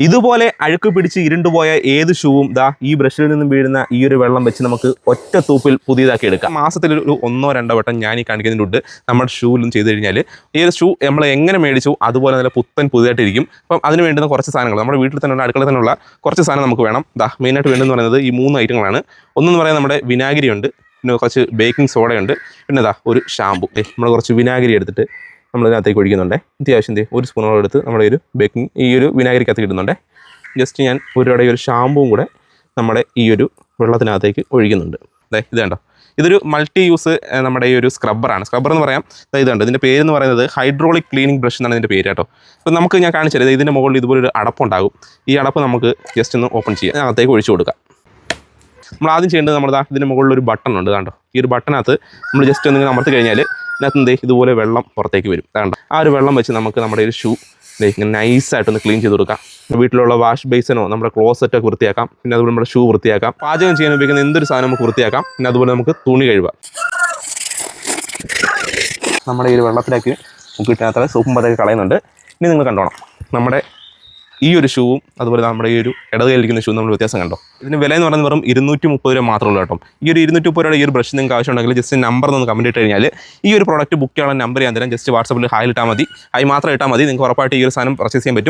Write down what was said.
ഇതുപോലെ അഴുക്ക് പിടിച്ച് ഇരുണ്ടുപോയ ഏത് ഷൂവും ദാ ഈ ബ്രഷിൽ നിന്നും വീഴുന്ന ഈ ഒരു വെള്ളം വെച്ച് നമുക്ക് ഒറ്റ തൂപ്പിൽ പുതിയതാക്കി എടുക്കാം. മാസത്തിൽ ഒരു ഒന്നോ രണ്ടോ വട്ടം ഞാൻ ഈ കാണിക്കുന്നതിന്റെ നമ്മുടെ ഷൂവിലും ചെയ്ത് കഴിഞ്ഞാൽ ഈ ഒരു ഷൂ നമ്മൾ എങ്ങനെ മേടിച്ചു അതുപോലെ നല്ല പുത്തൻ പുതിയതായിട്ടിരിക്കും. അപ്പം അതിന് വേണ്ടുന്ന കുറച്ച് സാധനങ്ങൾ നമ്മുടെ വീട്ടിൽ തന്നെയുള്ള അടുക്കളയിൽ തന്നെയുള്ള കുറച്ച് സാധനം നമുക്ക് വേണം. ദാ മെയിനായിട്ട് വേണ്ടതെന്ന് പറയുന്നത് ഈ മൂന്ന് ഐറ്റങ്ങളാണ്. ഒന്നെന്ന് പറയുന്നത് നമ്മുടെ വിനാഗിരി ഉണ്ട് പിന്നെ കുറച്ച് ബേക്കിംഗ് സോഡയുണ്ട്. പിന്നെ ദാ ഒരു ഷാമ്പു. നമ്മൾ കുറച്ച് വിനാഗിരി എടുത്തിട്ട് നമ്മൾ ഇതിനകത്തേക്ക് ഒഴിക്കുന്നുണ്ട്. അത്യാവശ്യം ഒരു സ്പൂണോളം എടുത്ത് നമ്മുടെ ഒരു ബേക്കിംഗ് ഈ ഒരു വിനാഗിരിക്കകത്ത് ഇടുന്നുണ്ട്. ജസ്റ്റ് ഞാൻ ഒരു ഇടയിൽ ഒരു ഷാമ്പുവും കൂടെ നമ്മുടെ ഈ ഒരു വെള്ളത്തിനകത്തേക്ക് ഒഴിക്കുന്നുണ്ട്. ദേ ഇത് കണ്ടോ? ഇതൊരു മൾട്ടി യൂസ് നമ്മുടെ ഈ ഒരു സ്ക്രബ്ബറാണ് സ്ക്രബ്ബർ എന്ന് പറയാം ദേ ഇത് കണ്ടോ? ഇതിന്റെ പേരെന്ന് പറയുന്നത് ഹൈഡ്രോളിക് ക്ലീനിങ് ബ്രഷ് എന്നാണ് ഇതിന്റെ പേര് കേട്ടോ. അപ്പോൾ നമുക്ക് ഞാൻ കാണിച്ചു തരാം ഇതിന്റെ മുകളിൽ ഇതുപോലെ ഒരു അടപ്പുണ്ടാകും ഈ അടപ്പ് നമുക്ക് ജസ്റ്റ് ഒന്ന് ഓപ്പൺ ചെയ്യാം. അതിനകത്തേക്ക് ഒഴിച്ചു കൊടുക്കാം. നമ്മൾ ആദ്യം ചെയ്യേണ്ടത് നമ്മുടെ ഇതിന് മുകളിൽ ഒരു ബട്ടൺ ഉണ്ട് കണ്ടോ? ഈ ഒരു ബട്ടണകത്ത് നമ്മൾ ജസ്റ്റ് ഒന്നിങ്ങനെ അമർത്തി കഴിഞ്ഞാൽ ഇതിനകത്ത് എന്തേ ഇതുപോലെ വെള്ളം പുറത്തേക്ക് വരും. കണ്ടോ? ആ ഒരു വെള്ളം വെച്ച് നമുക്ക് നമ്മുടെ ഒരു ഷൂ ഇങ്ങനെ നൈസായിട്ടൊന്ന് ക്ലീൻ ചെയ്ത് കൊടുക്കാം. വീട്ടിലുള്ള വാഷ് ബേസിനോ നമ്മുടെ ക്ലോസറ്റൊക്കെ വൃത്തിയാക്കാം. പിന്നെ അതുപോലെ നമ്മുടെ ഷൂ വൃത്തിയാക്കാം. പാചകം ചെയ്യാൻ ഉപയോഗിക്കുന്ന എന്തൊരു സാധനം നമുക്ക് വൃത്തിയാക്കാം? പിന്നെ അതുപോലെ നമുക്ക് തുണി കഴുകാം. നമ്മുടെ ഈ ഒരു വെള്ളത്തിലേക്ക് മുക്കിട്ടിനകത്ത് സോപ്പും പതൊക്കെ കളയുന്നുണ്ട്. ഇനി നിങ്ങൾ കണ്ടോണം. നമ്മുടെ ഈ ഒരു ഷൂവും അതുപോലെ നമ്മുടെ ഈ ഒരു ഇടത് കയ്യിലിരിക്കുന്ന ഷൂ നമ്മൾ വ്യത്യാസം കണ്ടോ? ഇതിന് വില എന്ന് പറയുന്നത് വെറും ഇരുന്നൂറ്റി മുപ്പത് രൂപ മാത്രമേ ഉള്ളൂ കേട്ടോ. ഈ ഒരു ഇരുന്നൂറ്റി മുപ്പത് രൂപയുടെ ഈ ഒരു ബ്രഷ് നിങ്ങൾക്ക് ആവശ്യമുണ്ടെങ്കിൽ ജസ്റ്റ് നമ്പർ ഒന്ന് കമന്റ് ഇട്ട് കഴിഞ്ഞാൽ ഈ ഒരു പ്രോഡക്റ്റ് ബുക്ക് ചെയ്യാനുള്ള നമ്പർ ഞാൻ തരാം. ജസ്റ്റ് വാട്സപ്പിൽ ഹായ് ഇട്ടാൽ മതി. ഹായ് മാത്രം ഇട്ടാൽ മതി. നിങ്ങൾക്ക് ഉറപ്പായിട്ട് ഈ ഒരു സാധനം പർച്ചേസ് ചെയ്യാൻ പറ്റും.